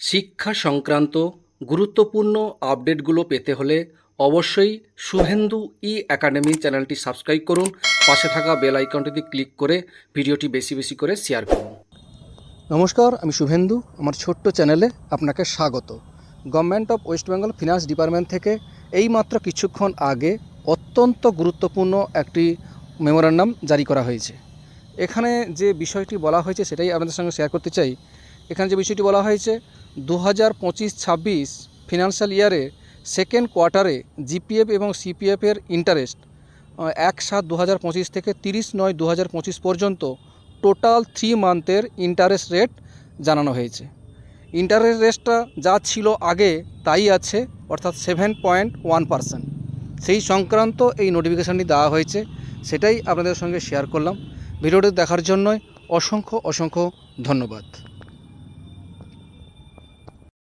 শিক্ষা সংক্রান্ত গুরুত্বপূর্ণ আপডেটগুলো পেতে হলে অবশ্যই শুভেন্দু ই একাডেমি চ্যানেলটি সাবস্ক্রাইব করুন। পাশে থাকা বেল আইকনটিতে ক্লিক করে ভিডিওটি বেশি বেশি করে শেয়ার করুন। নমস্কার, আমি শুভেন্দু। আমার ছোট্ট চ্যানেলে আপনাকে স্বাগত। Government of West Bengal finance department থেকে এইমাত্র কিছুক্ষণ আগে অত্যন্ত গুরুত্বপূর্ণ একটি মেমোরান্ডাম জারি করা হয়েছে। এখানে যে বিষয়টি বলা হয়েছে সেটাই আপনাদের সঙ্গে শেয়ার করতে চাই। এখানে যে বিষয়টি বলা হয়েছে দু হাজার পঁচিশ ছাব্বিশ ফিনান্সিয়াল ইয়ারে সেকেন্ড কোয়ার্টারে জিপিএফ এবং সিপিএফের ইন্টারেস্ট এক সাত দু হাজার পঁচিশ থেকে তিরিশ নয় দু হাজার পঁচিশ পর্যন্ত টোটাল থ্রি মান্থের ইন্টারেস্ট রেট জানানো হয়েছে। ইন্টারেস্ট রেটটা যা ছিল আগে তাই আছে, অর্থাৎ সেভেন পয়েন্ট ওয়ান পার্সেন্ট সেই সংক্রান্ত এই নোটিফিকেশানটি দেওয়া হয়েছে, সেটাই আপনাদের সঙ্গে শেয়ার করলাম। ভিডিওটি দেখার জন্যই অসংখ্য অসংখ্য ধন্যবাদ।